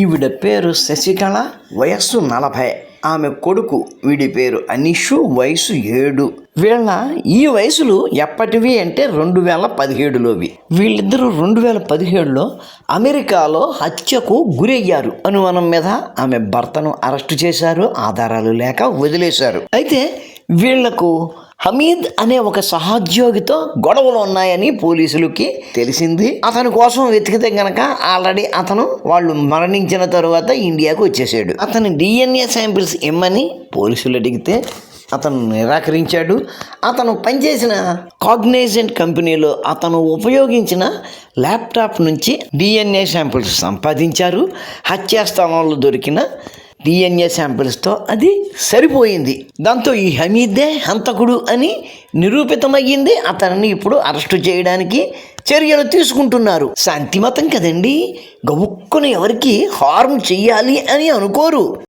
ఈవిడ పేరు శశికళ వయస్సు నలభై. ఆమె కొడుకు వీడి పేరు అనీషు వయసు ఏడు. వీళ్ళ ఈ వయసులు ఎప్పటివి అంటే రెండు వేల పదిహేడులోవి. వీళ్ళిద్దరూ రెండు వేల పదిహేడులో అమెరికాలో హత్యకు గురయ్యారు. అనుమానం మీద ఆమె భర్తను అరెస్టు చేశారు ఆధారాలు లేక వదిలేశారు. అయితే వీళ్ళకు హమీద్ అనే ఒక సహోద్యోగితో గొడవలు ఉన్నాయని పోలీసులకి తెలిసింది. అతని కోసం వెతికితే గనక ఆల్రెడీ అతను వాళ్ళు మరణించిన తరువాత ఇండియాకు వచ్చేసాడు. అతని డిఎన్ఏ శాంపిల్స్ ఇమ్మని పోలీసులు అడిగితే అతను నిరాకరించాడు. అతను పనిచేసిన కాగ్నైజెంట్ కంపెనీలో అతను ఉపయోగించిన ల్యాప్టాప్ నుంచి డిఎన్ఏ శాంపిల్స్ సంపాదించారు. హత్యా స్థలంలో దొరికిన డిఎన్ఏ శాంపిల్స్తో అది సరిపోయింది. దాంతో ఈ హమీదే హంతకుడు అని నిరూపితమయ్యింది. అతనిని ఇప్పుడు అరెస్టు చేయడానికి చర్యలు తీసుకుంటున్నారు. శాంతిమతం కదండి? గబుక్కుని ఎవరికి హార్మ్ చెయ్యాలి అని అనుకోరు.